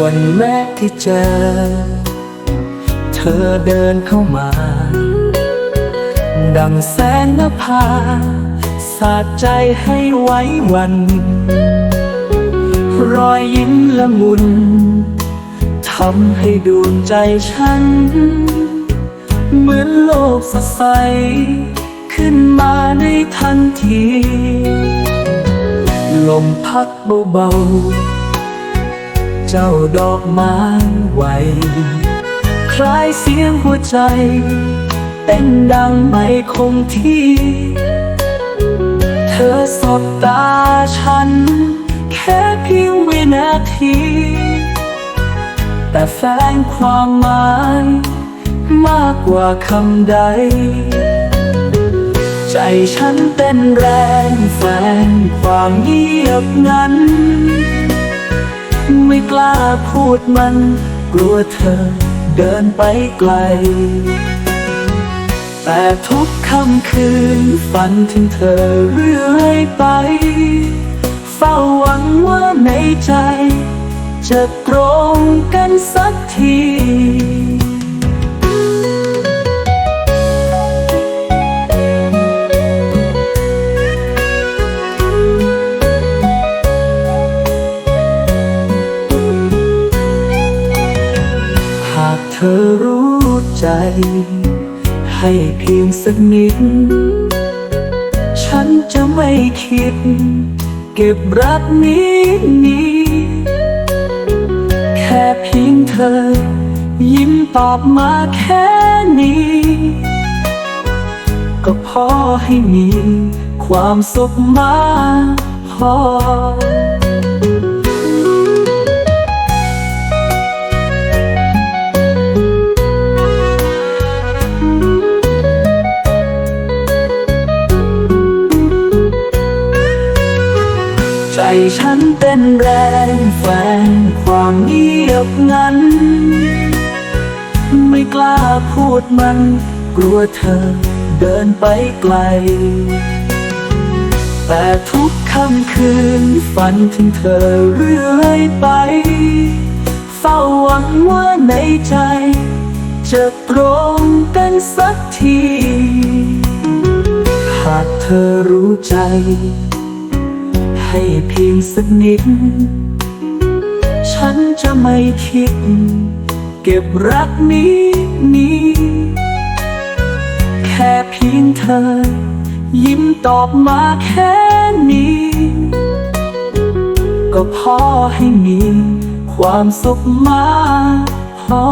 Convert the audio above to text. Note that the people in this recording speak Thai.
วันแรกที่เจอ เธอเดินเข้ามา ดังแสงนภาสาดใจให้ไว้วัน รอยยิ้มละมุนทำให้ดวงใจฉัน เหมือนโลกสดใส ขึ้นมาในทันที ลมพัดเบาๆ เจ้าดอกไม้ไหว คล้ายเสียงหัวใจ เต้นดังไม่คงที่ เธอสบตาฉัน แค่เพียงวินาที แต่แฝงความหมายมากกว่าคำใด ใจฉันเต้นแรงแฟนความเงียบนั้น ไม่กล้าพูดมัน กลัวเธอเดินไปไกล แต่ทุกค่ำคืนฝันถึงเธอเรื่อยไป เฝ้าหวังว่าในใจ จะตรงกันสักที ใจ ให้เพียงสักนิด ฉันจะไม่คิด เก็บรักนี้นี้ แค่เพียงเธอ ยิ้มตอบมาแค่นี้ ก็พอให้มีความสุขมาพอ ฉันเต้นแรงแฟนความเงียบงัน ไม่กล้าพูดมัน กลัวเธอเดินไปไกล แต่ทุกค่ำคืนฝันถึงเธอเรื่อยไป เฝ้าหวังว่าในใจ จะตรงกันสักที หากเธอรู้ใจ ให้เพียงสักนิด ฉันจะไม่คิด เก็บรักนี้นี้ แค่เพียงเธอ ยิ้มตอบมาแค่นี้ ก็พอให้มีความสุขมากพอ